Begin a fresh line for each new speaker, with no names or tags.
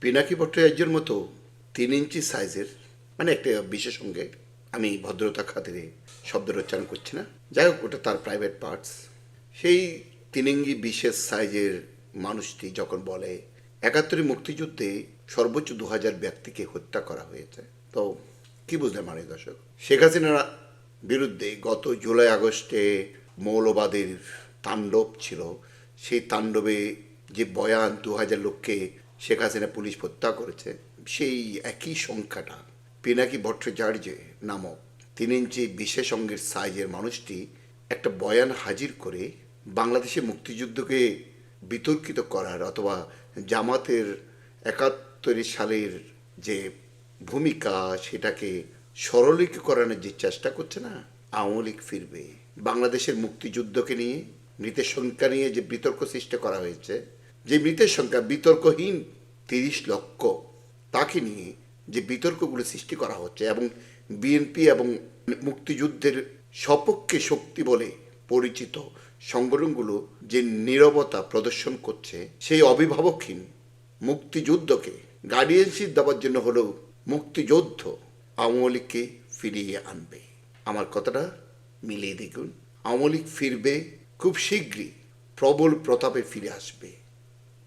পিনাকি ভট্টাচার্যের মতো তিন ইঞ্চি সাইজের মানে একটা বিশেষ সঙ্গে আমি ভদ্রতা খাতিরে শব্দের উচ্চারণ করছি না। যাই হোক, ওটা তার প্রাইভেট পার্টস সেই তিনিঙ্গি বিশেষ সাইজের মানুষটি যখন বলে একাত্তরে মুক্তিযুদ্ধে সর্বোচ্চ দু হাজার ব্যক্তিকে হত্যা করা হয়েছে। তো কি বুঝলেন মানে দর্শক? শেখ হাসিনার বিরুদ্ধে গত জুলাই আগস্টে মৌলবাদের তাণ্ডব ছিল। সেই তাণ্ডবে যে বয়ান দু হাজার লোককে শেখ হাসিনা পুলিশ হত্যা করেছে, সেই একই সংখ্যাটা পিনাকি ভট্টাচার্য নামক তিন ইঞ্চি বিশেষ অঙ্গের সাইজের মানুষটি একটা বয়ান হাজির করে বাংলাদেশের মুক্তিযুদ্ধকে বিতর্কিত করার অথবা জামাতের একাত্তর সালের যে ভূমিকা সেটাকে সরলীকরণের যে চেষ্টা করছে না, আওয়ামী লীগ ফিরবে। বাংলাদেশের মুক্তিযুদ্ধকে নিয়ে, মৃতের সংখ্যা নিয়ে যে বিতর্ক সৃষ্টি করা হয়েছে, যে মৃতের সংখ্যা বিতর্কহীন তিরিশ লক্ষ তাকে নিয়ে যে বিতর্কগুলো সৃষ্টি করা হচ্ছে এবং বিএনপি এবং মুক্তিযুদ্ধের সপক্ষে শক্তি বলে পরিচিত সংগঠনগুলো যে নীরবতা প্রদর্শন করছে, সেই অভিভাবকহীন মুক্তিযুদ্ধকে গার্ডিয়ানশিপ দেওয়ার জন্য হলেও মুক্তিযুদ্ধ আওয়ামী লীগকে ফিরিয়ে আনবে। আমার কথাটা মিলিয়ে দেখুন। আওয়ামী লীগ ফিরবে, খুব শীঘ্রই প্রবল প্রতাপে ফিরে আসবে।